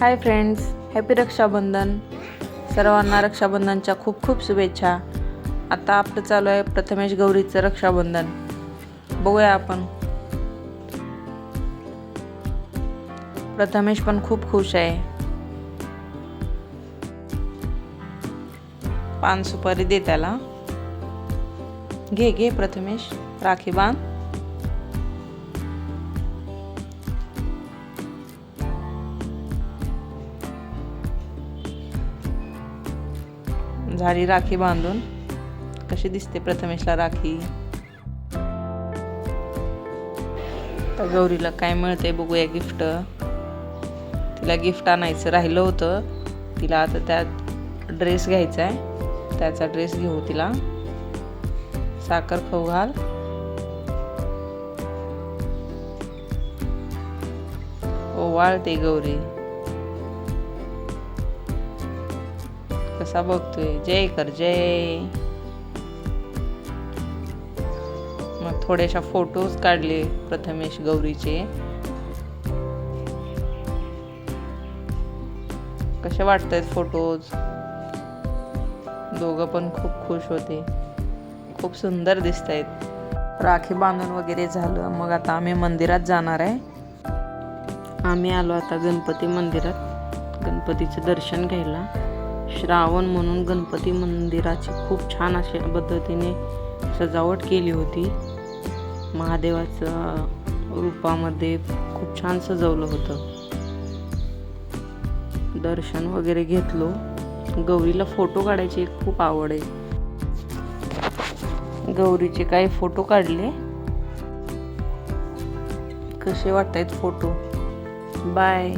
Hi friends happy Rakshabandhan. सर्वांना रक्षाबंधनच्या खूप खूप शुभेच्छा. आता आपलं चालू आहे प्रथमेश गौरीचं रक्षाबंधन. बघूया आपण. प्रथमेश पण खूप खुश आहे. पान सुपारी दे त्याला. घे घे प्रथमेश. राखी बांध. झाली राखी बांधून. कशी दिसते प्रथमेशला राखी? तर गौरीला काय मिळते बघूया गिफ्ट तिला गिफ्ट आणायचं राहिलं होतं. तिला आता त्यात ड्रेस घ्यायचा आहे त्याचा ड्रेस घेऊ तिला. साखर खाऊ घाल. ओवाळते गौरी. कसा बघतोय? जय कर जय. मग थोड्याशा फोटोज काढले प्रथमेश गौरीचे. कसे वाटत आहेत फोटोज दोघं पण खूप खुश होते. खूप सुंदर दिसत आहेत राखी बांधून वगैरे झालं. मग आता आम्ही मंदिरात जाणार आहे. आम्ही आलो आता गणपती मंदिरात. गणपतीचं दर्शन घ्यायला. श्रावण म्हणून गणपती मंदिराची खूप छान अशा पद्धतीने सजावट केली होती. महादेवाचं रूपामध्ये खूप छान सजवलं होतं. दर्शन वगैरे घेतलो. गौरीला फोटो काढायची खूप आवड आहे. गौरीचे काही फोटो काढले? कसे वाटत आहेत फोटो? बाय.